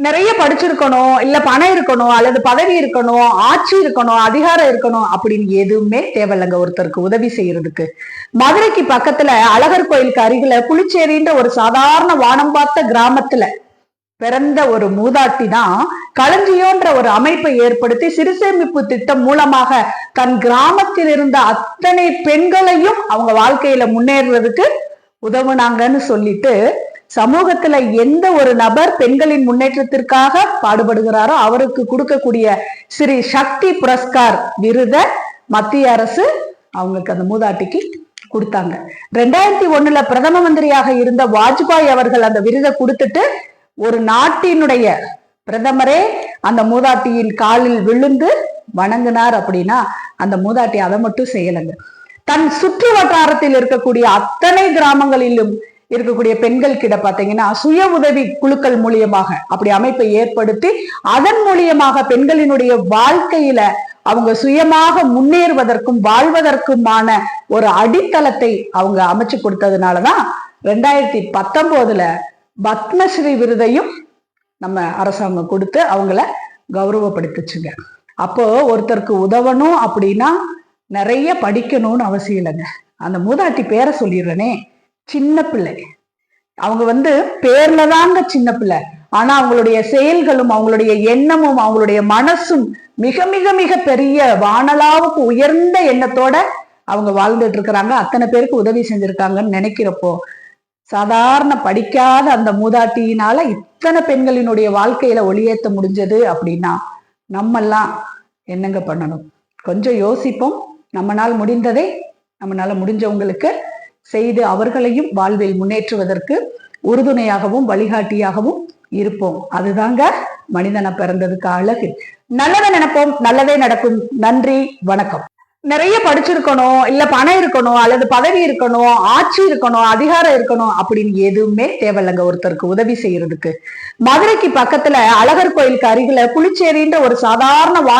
நிறைய படிச்சிருக்கணும் இல்ல பணம் இருக்கணும் அல்லது பதவி இருக்கணும் ஆட்சி இருக்கணும் அதிகாரம் இருக்கணும் அப்படின்னு எதுவுமே தேவையில்லைங்க ஒருத்தருக்கு உதவி செய்யறதுக்கு. மதுரைக்கு பக்கத்துல அழகர் கோயிலுக்கு அருகில புளிச்சேரின்ற ஒரு சாதாரண வானம் பார்த்த கிராமத்துல பிறந்த ஒரு மூதாட்டி தான் களஞ்சியோன்ற ஒரு அமைப்பை ஏற்படுத்தி சிறுசேமிப்பு திட்டம் மூலமாக தன் கிராமத்தில் இருந்த அத்தனை பெண்களையும் அவங்க வாழ்க்கையில முன்னேறுறதுக்கு உதவுனாங்கன்னு சொல்லிட்டு சமூகத்துல எந்த ஒரு நபர் பெண்களின் முன்னேற்றத்திற்காக பாடுபடுகிறாரோ அவருக்கு கொடுக்கக்கூடிய ஸ்ரீ சக்தி புரஸ்கார் விருத மத்திய அரசு அவங்களுக்கு அந்த மூதாட்டிக்கு கொடுத்தாங்க. ரெண்டாயிரத்தி ஒண்ணுல பிரதம மந்திரியாக இருந்த வாஜ்பாய் அவர்கள் அந்த விருதை கொடுத்துட்டு ஒரு நாட்டினுடைய பிரதமரே அந்த மூதாட்டியின் காலில் விழுந்து வணங்கினார் அப்படின்னா அந்த மூதாட்டி அதை மட்டும் செய்யலைங்க. தன் சுற்று வட்டாரத்தில் இருக்கக்கூடிய அத்தனை கிராமங்களிலும் இருக்கக்கூடிய பெண்கள் கிட்ட பாத்தீங்கன்னா சுய உதவி குழுக்கள் மூலியமாக அப்படி அமைப்பை ஏற்படுத்தி அதன் மூலியமாக பெண்களினுடைய வாழ்க்கையில அவங்க சுயமாக முன்னேறுவதற்கும் வாழ்வதற்குமான ஒரு அடித்தளத்தை அவங்க அமைச்சு கொடுத்ததுனாலதான் ரெண்டாயிரத்தி பத்தொன்பதுல பத்மஸ்ரீ விருதையும் நம்ம அரசாங்கம் கொடுத்து அவங்கள கௌரவப்படுத்துச்சுங்க. அப்போ ஒருத்தருக்கு உதவணும் அப்படின்னா நிறைய படிக்கணும்னு அவசியம் இல்லைங்க. அந்த மூதாட்டி பேரை சொல்லிடுறேனே. சின்ன பிள்ளை. அவங்க வந்து பேர்ல தாங்க சின்ன பிள்ளை. ஆனா அவங்களுடைய செயல்களும் அவங்களுடைய எண்ணமும் அவங்களுடைய மனசும் மிக மிக மிக பெரிய வானலாவுக்கு உயர்ந்த எண்ணத்தோட அவங்க வாழ்ந்துட்டு இருக்கிறாங்க. அத்தனை பேருக்கு உதவி செஞ்சிருக்காங்கன்னு நினைக்கிறப்போ சாதாரண படிக்காத அந்த மூதாட்டியினால இத்தனை பெண்களினுடைய வாழ்க்கையில ஒளியேற்ற முடிஞ்சது அப்படின்னா நம்மெல்லாம் என்னங்க பண்ணணும்? கொஞ்சம் யோசிப்போம். நம்மனால் முடிந்ததை நம்மளால முடிஞ்சவங்களுக்கு செய்து அவர்களையும் வாழ்வில் முன்னேற்றுவதற்கு உறுதுணையாகவும் வழிகாட்டியாகவும் இருப்போம். அதுதாங்க மனிதனை பிறந்ததுக்கு அழகு. நல்லதை நினைப்போம் நல்லதே நடக்கும். நன்றி வணக்கம். நிறைய படிச்சிருக்கணும் இல்ல பணம் இருக்கணும் அல்லது பதவி இருக்கணும் ஆட்சி இருக்கணும் அதிகாரம் இருக்கணும் அப்படின்னு எதுவுமே தேவையில்லைங்க ஒருத்தருக்கு உதவி செய்யறதுக்கு. மதுரைக்கு பக்கத்துல அழகர் கோயிலுக்கு அருகில புளிச்சேரின்ற ஒரு சாதாரண வான